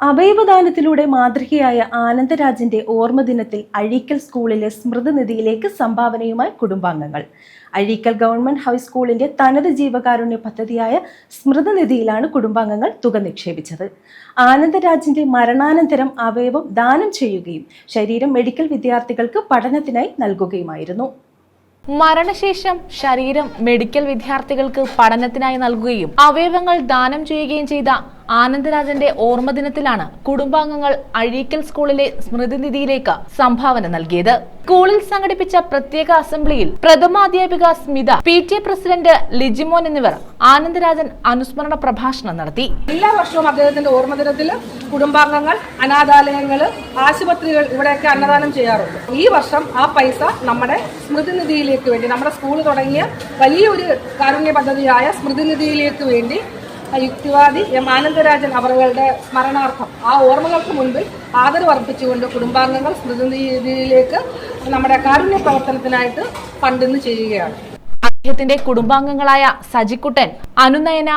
അവയവദാനത്തിലൂടെ മാതൃകയായ ആനന്ദരാജിന്റെ ഓർമ്മ ദിനത്തിൽ അഴീക്കൽ സ്കൂളിലെ സ്മൃതിനിധിയിലേക്ക് സംഭാവനയുമായി കുടുംബാംഗങ്ങൾ. അഴീക്കൽ ഗവൺമെന്റ് ഹൈസ്കൂളിന്റെ തനത് ജീവകാരുണ്യ പദ്ധതിയായ സ്മൃതിനിധിയിലാണ് കുടുംബാംഗങ്ങൾ തുക നിക്ഷേപിച്ചത്. ആനന്ദരാജിന്റെ മരണാനന്തരം അവയവം ദാനം ചെയ്യുകയും ശരീരം മെഡിക്കൽ വിദ്യാർത്ഥികൾക്ക് പഠനത്തിനായി നൽകുകയുമായിരുന്നു. മരണശേഷം ശരീരം മെഡിക്കൽ വിദ്യാർത്ഥികൾക്ക് പഠനത്തിനായി നൽകുകയും അവയവങ്ങൾ ദാനം ചെയ്യുകയും ചെയ്ത ആനന്ദരാജന്റെ ഓർമ്മദിനത്തിലാണ് കുടുംബാംഗങ്ങൾ അഴീക്കൽ സ്കൂളിലെ സ്മൃതിനിധിയിലേക്ക് സംഭാവന നൽകിയത്. സ്കൂളിൽ സംഘടിപ്പിച്ച പ്രത്യേക അസംബ്ലിയിൽ പ്രഥമാധ്യാപിക Smitha P T president Lijimon എന്നിവർ ആനന്ദരാജൻ അനുസ്മരണ പ്രഭാഷണം നടത്തി. എല്ലാ വർഷവും അദ്ദേഹത്തിന്റെ ഓർമ്മദിനത്തിൽ കുടുംബാംഗങ്ങൾ അനാഥാലയങ്ങൾ ആശുപത്രികൾ ഇവിടെയൊക്കെ അന്നദാനം ചെയ്യാറുണ്ട്. ഈ വർഷം ആ പൈസ നമ്മുടെ സ്മൃതിനിധിയിലേക്ക് വേണ്ടി നമ്മുടെ സ്കൂൾ തുടങ്ങിയ വലിയൊരു കാരുണ്യ പദ്ധതിയായ സ്മൃതിനിധിയിലേക്ക് വേണ്ടി യുക്തിവാദി എം ആനന്ദരാജൻ അവരുടെ സ്മരണാർത്ഥം ആ ഓർമ്മകൾക്ക് മുൻപിൽ ആദരവർപ്പിച്ചുകൊണ്ട് കുടുംബാംഗങ്ങൾ സ്മൃതിയിലേക്ക് നമ്മുടെ കാരുണ്യ പ്രവർത്തനത്തിനായിട്ട് ഫണ്ടിന്ന് ചെയ്യുകയാണ്. അദ്ദേഹത്തിന്റെ കുടുംബാംഗങ്ങളായ Sajikuttan Anunayana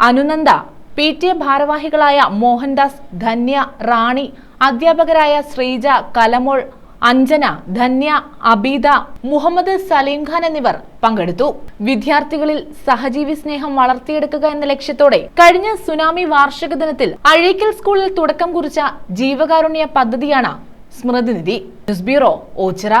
Anunanda P T A ഭാരവാഹികളായ മോഹൻദാസ് ധന്യ റാണി അധ്യാപകരായ ശ്രീജ കലമോൾ അഞ്ജന ധന്യ അബീദ മുഹമ്മദ് സലീം ഖാൻ എന്നിവർ പങ്കെടുത്തു. വിദ്യാർത്ഥികളിൽ സഹജീവി സ്നേഹം വളർത്തിയെടുക്കുക എന്ന ലക്ഷ്യത്തോടെ കഴിഞ്ഞ സുനാമി വാർഷിക ദിനത്തിൽ അഴീക്കൽ സ്കൂളിൽ തുടക്കം കുറിച്ച ജീവകാരുണ്യ പദ്ധതിയാണ് സ്മൃതിനിധി ന്യൂസ് ബ്യൂറോ ഓച്ചിറ.